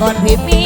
còn phím mi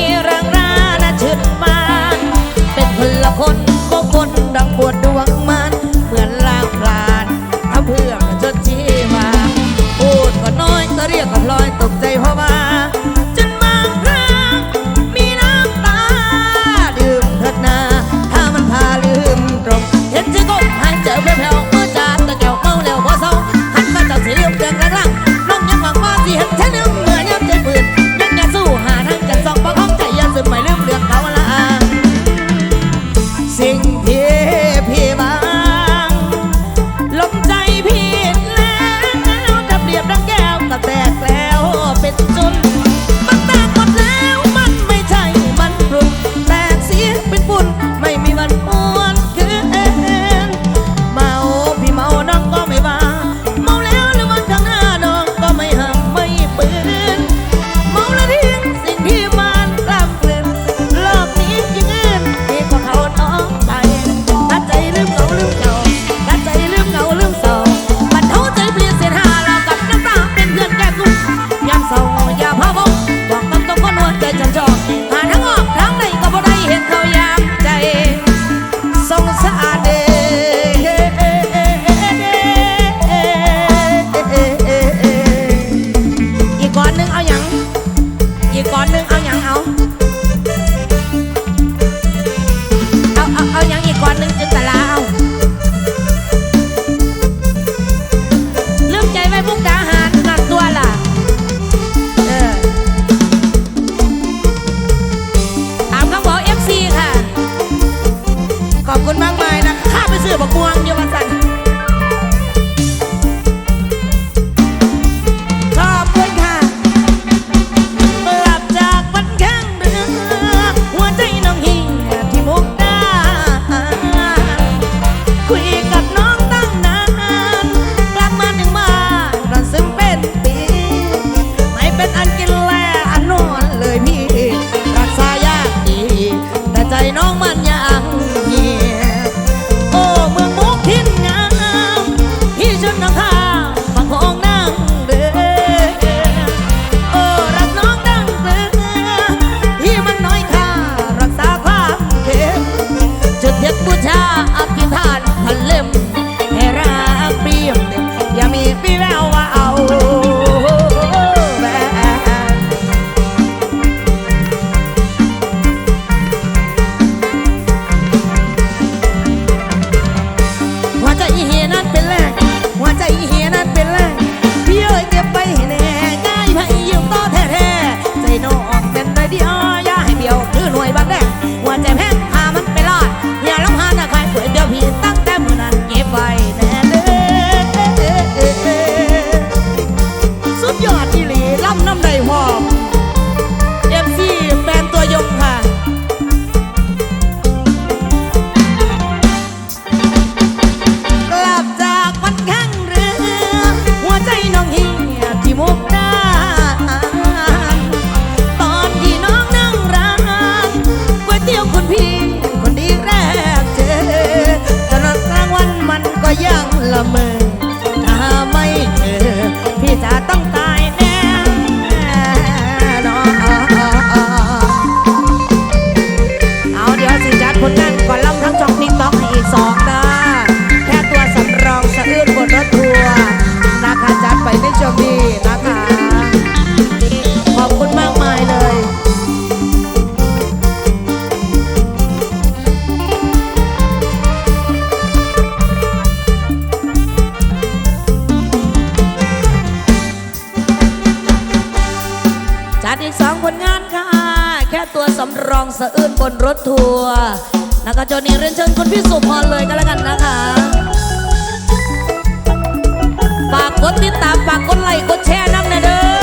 อภิธาน จัดอีกสองผลงานค่ะ แค่ตัวสำรองสะอื้นบนรถทัวร์นักะโจนี้เรียนเชิญคุณพี่สุพรเลยก็แล้วกันนะคะ ฝากกดติดตามฝากกดไลค์กดแชร์น่ำเด้อ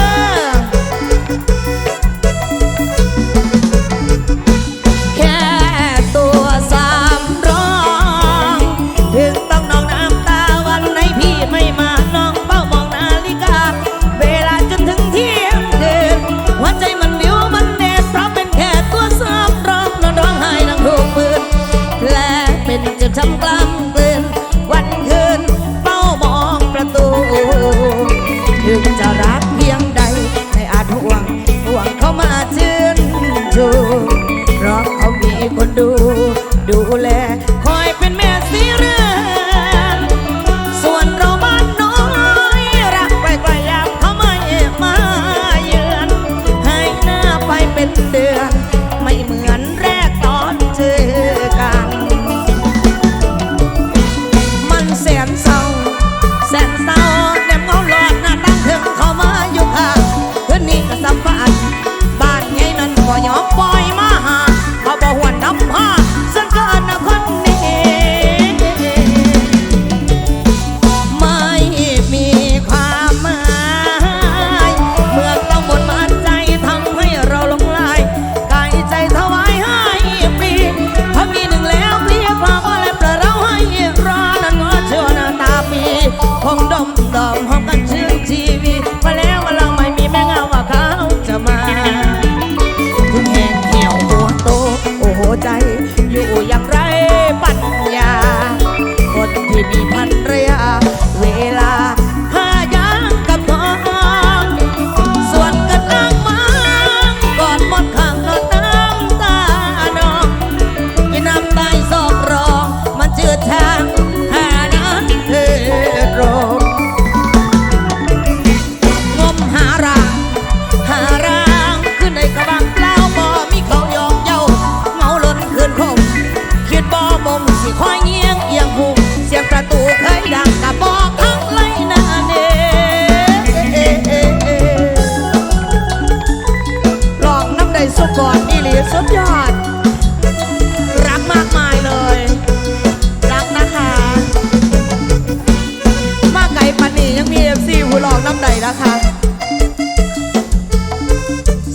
ผู้ลองน้ำใดนะคะ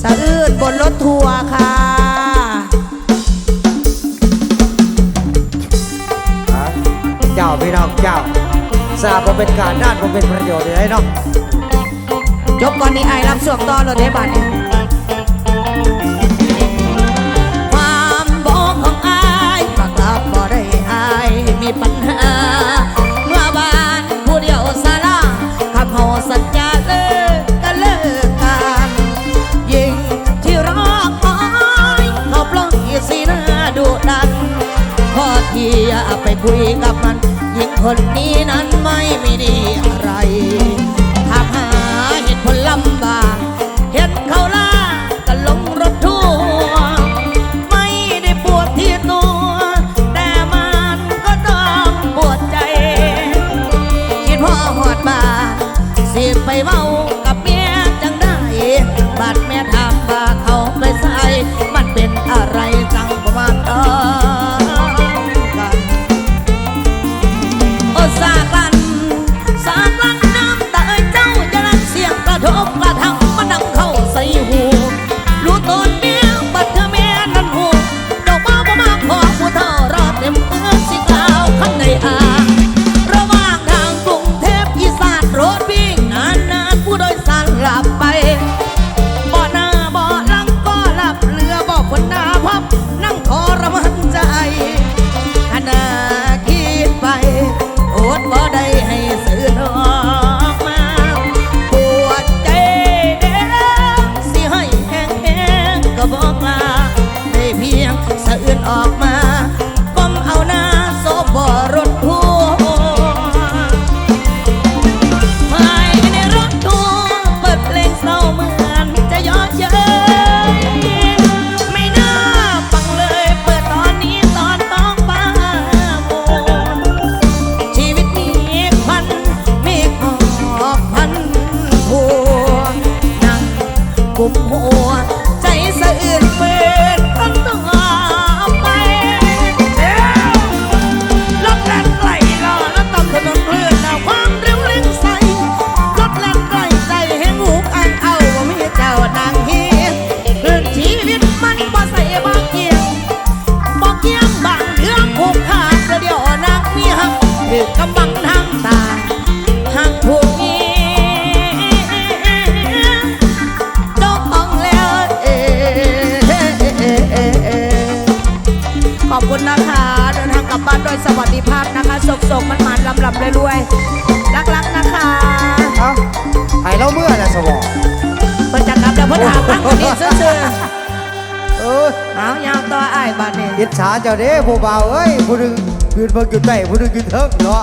สะอื้นบนรถทัวร์ค่ะเจ้าพี่น้องเจ้าสาบเป็นการด้านผมเป็นประโยชน์เลยเนาะจบก่อนนี้ไอรับส่วนต่อเลยได้บัตรความบอกของไอากลับบ่ได้ไอ้มีปัญหา คุยกับมันหญิงคนนี้นั้นไม่มีดีอะไรถามหาเหตุผลลำบากเห็นเขาล่าก็ลงรถทัวร์ไม่ได้ปวดที่ตัวแต่มันก็ต้องปวดใจ คิดพ่อหอดบาสียไปเมา ขอบคุณนะคะ เดินทางกลับบ้านด้วยสวัสดิภาพนะคะสกสกมันมันลำลำเรื่อยๆรักๆนะคะเอ้าไห้เราเมื่อนะสวอเปจะกลับแล้วพนถามตั้นนี้ซื่อเออๆเอายาวต่อไอ้บ้านนี้ อิจฉาเจ้าเด้ผู้บาเอ้ยผู้หนึงยืนเพิ่งอยู่ต้ผู้หนึงยืนเทิงเนาะ